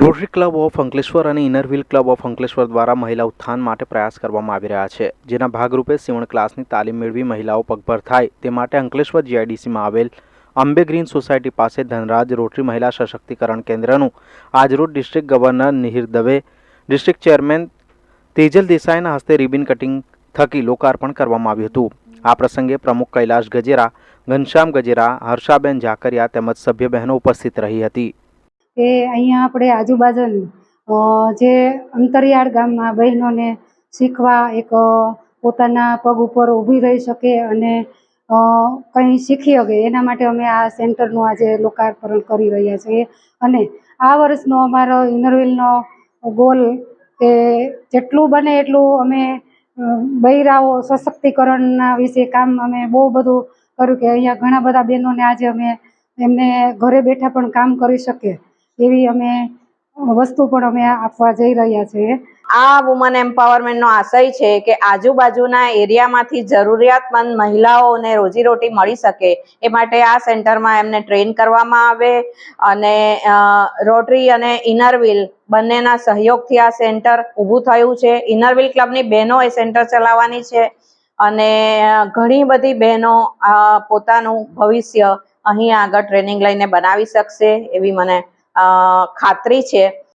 Rotary club of Ankleshwar અને ઇનરવ્હીલ club of Ankleshwar દ્વારા મહિલા ઉત્થાન માટે પ્રયાસ કરવામાં આવી રહ્યા છે, જેના ભાગરૂપે સીવણ ક્લાસની તાલીમ મેળવી મહિલાઓ પગભર થાય. તે માટે અંકલેશ્વર જીઆઈડીસીમાં આવેલ અંબે ગ્રીન સોસાયટી પાસે ધનરાજ રોટરી મહિલા સશક્તિકરણ કેન્દ્રનું આજરોજ district governor Nihir Dave district chairman Tejal દેસાઈના હસ્તે રિબિન કટિંગ થકી લોકાર્પણ કરવામાં આવ્યું હતું. આ પ્રસંગે પ્રમુખ કૈલાશ ગજેરા, ઘનશ્યામ ગજેરા, હર્ષાબેન ઝાકરિયા તેમજ સભ્ય બહેનો ઉપસ્થિત રહી હતી. એ અહીંયા આપણે આજુબાજુ જે અંતરિયાળ ગામમાં બહેનોને શીખવા એક પોતાના પગ ઉપર ઊભી રહી શકે અને કંઈ શીખી શકે. એના માટે અમે આ સેન્ટરનું આજે લોકાર્પણ કરી રહ્યા છીએ. અને આ વર્ષનો અમારો ઇનરવિલનો ગોલ કે જેટલું બને એટલું અમે બૈરાઓ સશક્તિકરણના વિશે કામ અમે બહુ બધું કર્યું કે અહીંયા ઘણા બધા બહેનોને આજે અમે એમને ઘરે બેઠા પણ કામ કરી શકે એવી અમે વસ્તુ પણ અમે આપવા જઈ રહ્યા છીએ. આ વુમન એમ્પાવરમેન્ટનો આશય છે કે આજુબાજુના એરિયામાંથી જરૂરિયાતમંદ મહિલાઓને રોજીરોટી મળી શકે. એ માટે આ સેન્ટરમાં એમને ટ્રેન કરવામાં આવે અને રોટરી અને ઇનરવિલ બંનેના સહયોગથી આ સેન્ટર ઊભું થયું છે. ઇનરવિલ ક્લબની બહેનો એ સેન્ટર ચલાવવાની છે અને ઘણી બધી બહેનો પોતાનું ભવિષ્ય અહીં આગળ ટ્રેનિંગ લઈને બનાવી શકશે એવી મને ખાતરી છે.